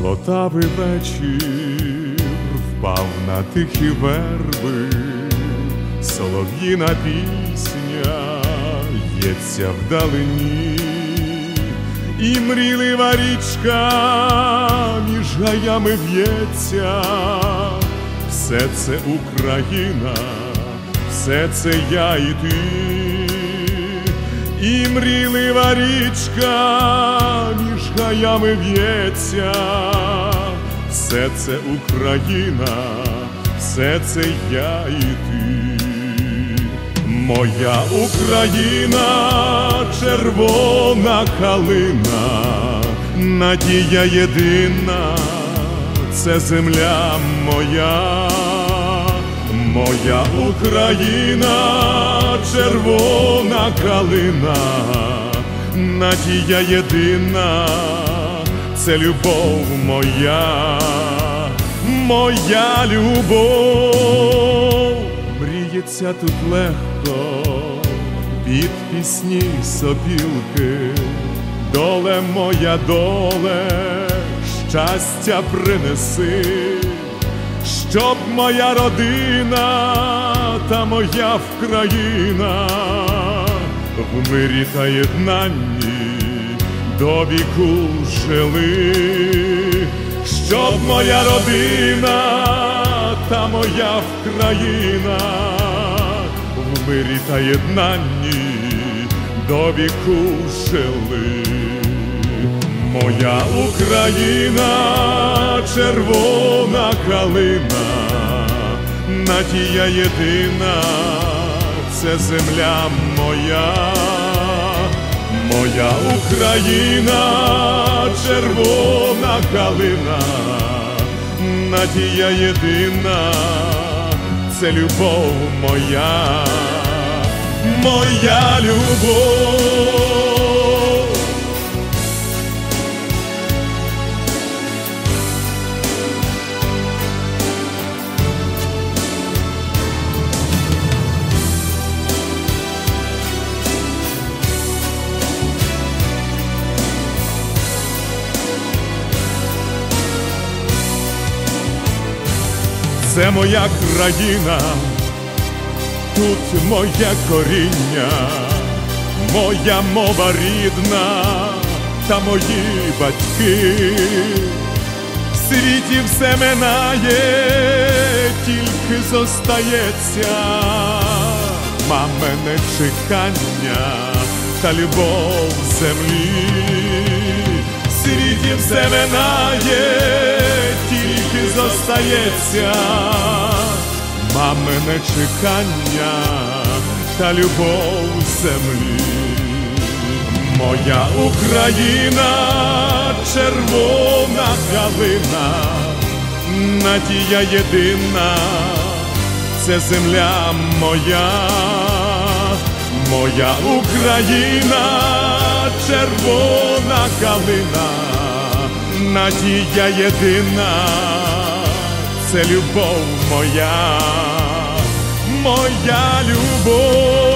Золотавий вечір впав на тихі верби, солов'їна пісня ється вдалині, і мрілива річка між гаями в'ється, все це Україна, все це я і ти, і мрілива річка між гаями в'ється, все це Україна, все це я і ти, моя Україна, червона калина, надія єдина, це земля моя, моя Україна, червона калина, надія єдина, це любов моя, моя любов, мріється тут легко під пісні сопілки, доле моя доле, щастя принеси, щоб моя родина та моя Вкраїна. В мирі та єднанні до віку жили, щоб моя родина та моя Вкраїна. В мирі та єднанні до віку жили. Моя Україна, червона калина, надія єдина, це земля моя, моя Україна, червона калина, надія єдина, це любов моя, моя любов. Це моя країна, тут моє коріння, моя мова рідна та мої батьки. В світі все минає, тільки зостається мамине чекання та любов землі. В світі все минає, зостається мамине чекання та любов землі. Моя Україна, червона калина, надія єдина, це земля моя, моя Україна, червона калина, надія єдина, це любов моя, моя любов.